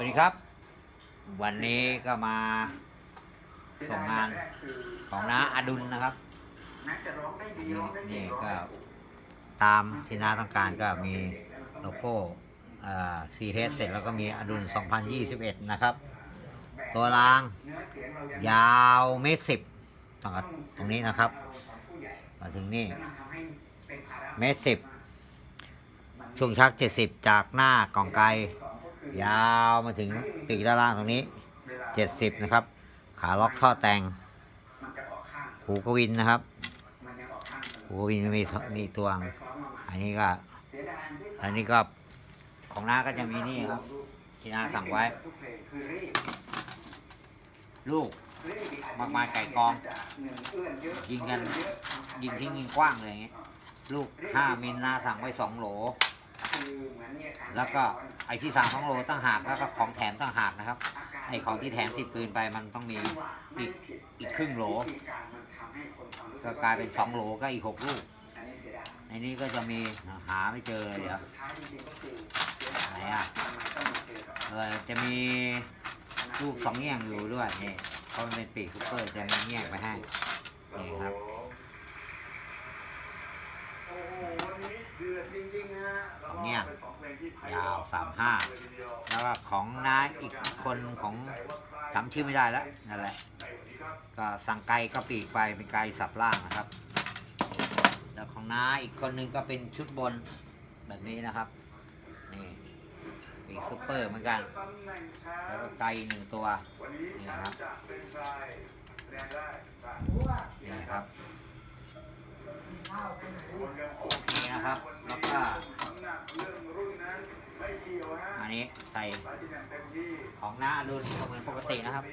สวัสดีครับ วันนี้ก็มาส่งงานของน้าอดุลนะครับนี่ก็ตามที่น้าต้องการก็มีโลโก้ซีเฮดเสร็จแล้วก็มีอดุล 2021 นะครับ ตัวรางยาวเมตรสิบตรงตรงนี้นะครับมาถึงนี่เมตรสิบช่วงชัก 70 จากหน้ากล่องไกล ยาวมาถึงปีกด้านล่างตรงนี้70นะครับ ขาล็อกท่อแต่งหูกวินนะครับหูกวินมีมีตัวง อันนี้ก็ อันนี้ก็ของน้าก็จะมีนี่ครับที่น้าสั่งไว้ ลูกมากมายไก่กอง ยิงกัน ยิงทิ้งยิงกว้างเลยอย่างเงี้ยลูก5มิลนาสั่งไว้2โหล แล้วก็ไอ้ที่สั่งสองโลตั้งหากแล้วก็ของแถมตั้งหากนะครับ ไอ้ของที่แถมติดปืนไปมันต้องมีอีกอีกครึ่งโหลก็กลายเป็นสองโหลก็อีกหกลูกในนี้ก็จะมีหาไม่เจอเลยเดี๋ยวไหนอะเออจะมีลูกสองแง่งอยู่ด้วยนี่เพราะมันเป็นปีกซุปเปอร์จะมีแง่งไปให้นี่ครับ โอ้โหวันนี้เดือดจริงๆนะฮะแล้วก็ เนี่ย เป็นสองเพลงที่ไพ ยาวสามห้าแล้วก็ของน้าอีกคนของจำชื่อไม่ได้แล้วนั่นแหละ ก็สั่งไก่ก็ปีกไปเป็นไก่สับล่างนะครับ แล้วของน้าอีกคนนึงก็เป็นชุดบนแบบนี้นะครับ นี่ปีกซุปเปอร์เหมือนกัน แล้วก็ไก่หนึ่งตัวนนี้แชมป์จะครแรงได้จากนี่ครับนี่นะครับแล้วก็ นี้ใส่ของหน้าดุนก็เหมือนปกตินะครับ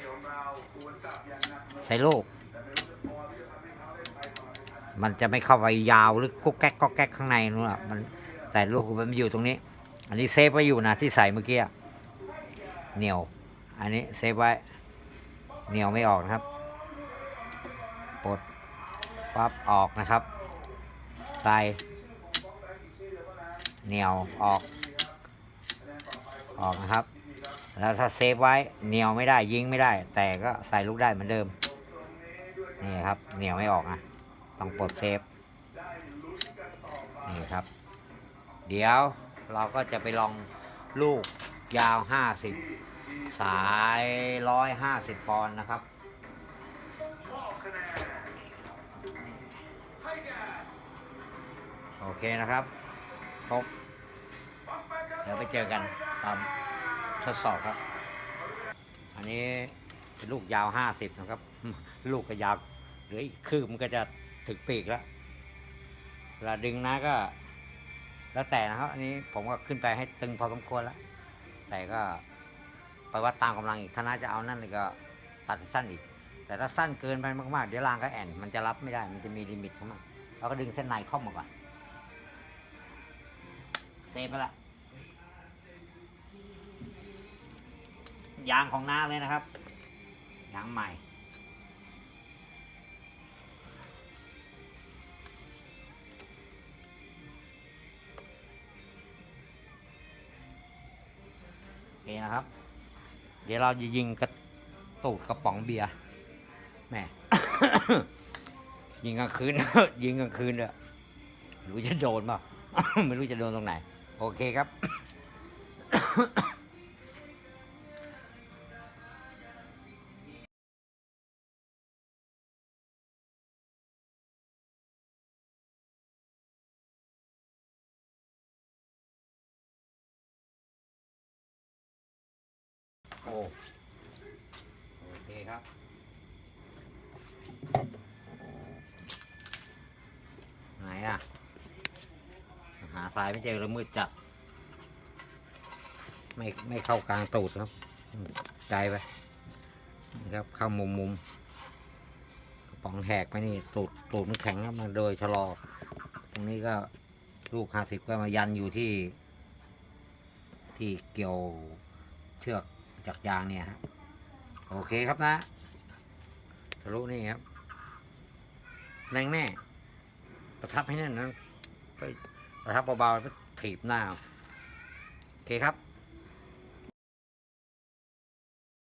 ใส่ลูก มันจะไม่เข้าไปยาวหรือกุ๊กแก๊กก็แก๊กข้างในนู่นอะมันแต่ลูกมันอยู่ตรงนี้ อันนี้เซฟไว้อยู่นะที่ใส่เมื่อกี้เหนียว อันนี้เซฟไว้เหนียวไม่ออกนะครับปลดปั๊บออกนะครับ ใส่เหนียวออก ออกนะครับ แล้วถ้าเซฟไว้เหนียวไม่ได้ยิงไม่ได้ แต่ก็ใส่ลูกได้เหมือนเดิม นี่ครับเหนียวไม่ออกนะต้องปลดเซฟ นี่ครับ เดี๋ยวเราก็จะไปลองลูกยาว 50 สาย 150 ปอนด์นะครับมอนนให้แก่โอเคนะครับ ครบ เดี๋ยวไปเจอกัน ตอนทดสอบครับ อันนี้ลูกยาว50นะครับ ลูกก็ยาวเหลืออีกคืบมันก็จะถึงปีกแล้วเวลาดึงนะก็ แล้วแต่นะครับ อันนี้ผมก็ขึ้นไปให้ตึงพอสมควรแล้ว แต่ก็ไปวัดตามกำลังอีกถ้าน่าจะเอานั่นเลยก็ตัดสั้นอีก แต่ถ้าสั้นเกินไปมากๆเดี๋ยวรางก็แอนมันจะรับไม่ได้มันจะมีลิมิตของมันเราก็ดึงเส้นในเข้ามาก่อนเซฟไปละ ยางของน้าเลยนะครับ ยางใหม่ โอเคนะครับ เดี๋ยวเราจะยิงกระตูดกระป๋องเบียร์แม่ ยิงกลางคืน ยิงกลางคืนเด้อไม่รู้จะโดนป่าไม่รู้จะโดนตรงไหน โอเคครับ โอโอเคครับ ไหนอะ หาสายไม่เจอแล้วมืดจัดไม่ไม่เข้ากลางตูดครับ ใจไปนะครับเข้ามุมมุมกระป๋องแหกไปนี่ตูดตูดมันแข็งครับมาโดยชะลอ ตรงนี้ก็ลูกห้าสิบก็มายันอยู่ที่ ที่เกี่ยวเชือก จากยางเนี่ยครับโอเคครับนะทะลุนี่ครับแรงแน่ประทับให้แน่นนะประทับเบาๆถีบหน้าโอเคครับ